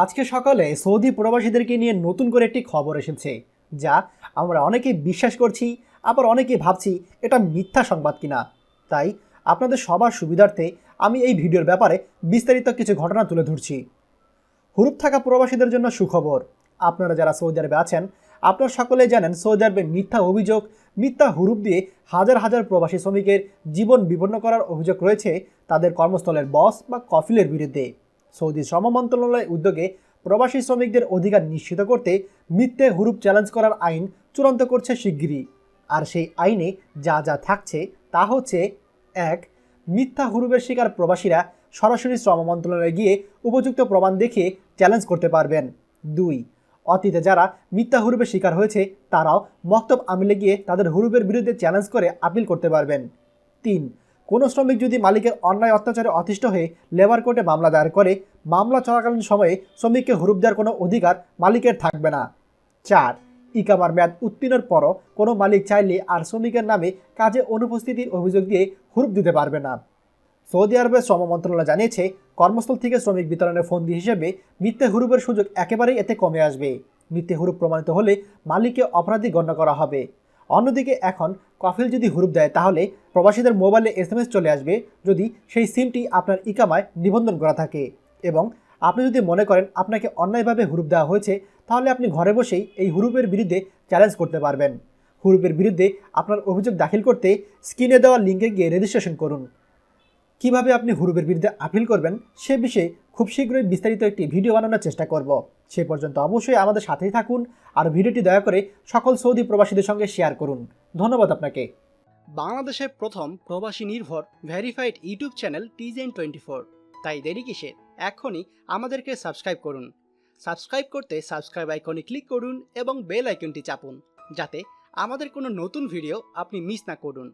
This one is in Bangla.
আজকে সকালে সৌদি প্রবাসীদেরকে নিয়ে নতুন করে একটি খবর এসেছে, যা আমরা অনেকেই বিশ্বাস করছি, আবার অনেকেই ভাবছি এটা মিথ্যা সংবাদ কিনা। তাই আপনাদের সবার সুবিধার্থে আমি এই ভিডিওর ব্যাপারে বিস্তারিত কিছু ঘটনা তুলে ধরছি। হুরুপ থাকা প্রবাসীদের জন্য সুখবর। আপনারা যারা সৌদি আরবে আছেন, আপনারা সকলেই জানেন সৌদি আরবে মিথ্যা অভিযোগ, মিথ্যা হুরুপ দিয়ে হাজার হাজার প্রবাসী শ্রমিকের জীবন বিপন্ন করার অভিযোগ রয়েছে তাদের কর্মস্থলের বস বা কফিলের বিরুদ্ধে। সৌদি শ্রম মন্ত্রণালয়ের উদ্যোগে প্রবাসী শ্রমিকদের অধিকার নিশ্চিত করতে মিথ্যে হুরুপ চ্যালেঞ্জ করার আইন চূড়ান্ত করছে শিগগিরই। আর সেই আইনে যা যা থাকছে তা হচ্ছে, এক, মিথ্যা হুরুপের শিকার প্রবাসীরা সরাসরি শ্রম মন্ত্রণালয়ে গিয়ে উপযুক্ত প্রমাণ দেখিয়ে চ্যালেঞ্জ করতে পারবেন। দুই, অতীতে যারা মিথ্যা হুরুপের শিকার হয়েছে, তারাও মক্তব আমিলে গিয়ে তাদের হুরুপের বিরুদ্ধে চ্যালেঞ্জ করে আপিল করতে পারবেন। তিন কোনো শ্রমিক যদি মালিকের অন্যায় অত্যাচারে অতিষ্ঠ হয়ে লেবার কোর্টে মামলা দায়ের করে, মামলা চলাকালীন সময়ে শ্রমিককে হুরুপ দেওয়ার কোনো অধিকার মালিকের থাকবে না। চার, ইকামার মেয়াদ উত্তীর্ণের পরও কোনো মালিক চাইলে আর শ্রমিকের নামে কাজে অনুপস্থিতির অভিযোগ দিয়ে হুরুপ দিতে পারবে না। সৌদি আরবের শ্রম মন্ত্রণালয় জানিয়েছে, কর্মস্থল থেকে শ্রমিক বিতরণের ফন্দি হিসেবে মিথ্যে হুরুপের সুযোগ একেবারেই এতে কমে আসবে। মিথ্যে হুরুপ প্রমাণিত হলে মালিককে অপরাধী গণ্য করা হবে। অন্যদিকে এখন কফিল যদি হুরুপ দেয়, তাহলে প্রবাসীদের মোবাইলে এস চলে আসবে যদি সেই সিমটি আপনার ইকামায় নিবন্ধন করা থাকে। এবং আপনি যদি মনে করেন আপনাকে অন্যায়ভাবে হুরুপ দেওয়া হয়েছে, তাহলে আপনি ঘরে বসেই এই হুরুপের বিরুদ্ধে চ্যালেঞ্জ করতে পারবেন। হুরুপের বিরুদ্ধে আপনার অভিযোগ দাখিল করতে স্ক্রিনে দেওয়া লিঙ্কে গিয়ে রেজিস্ট্রেশন করুন। কীভাবে আপনি হুরুপের বিরুদ্ধে আপিল করবেন, সে বিষয়ে খুব শীঘ্রই বিস্তারিত একটি ভিডিও বানানোর চেষ্টা করব। সে পর্যন্ত অবশ্যই আমাদের সাথেই থাকুন আর ভিডিওটি দয়া করে সকল সৌদি প্রবাসীদের সঙ্গে শেয়ার করুন। ধন্যবাদ আপনাকে। বাংলাদেশের প্রথম প্রবাসী নির্ভর ভেরিফাইড ইউটিউব চ্যানেল টিজেন টোয়েন্টি ফোর। তাই দেরি কিসের এখনই আমাদেরকে সাবস্ক্রাইব করুন। সাবস্ক্রাইব করতে সাবস্ক্রাইব আইকনে ক্লিক করুন এবং বেল আইকনটি চাপুন, যাতে আমাদের কোনো নতুন ভিডিও আপনি মিস না করুন।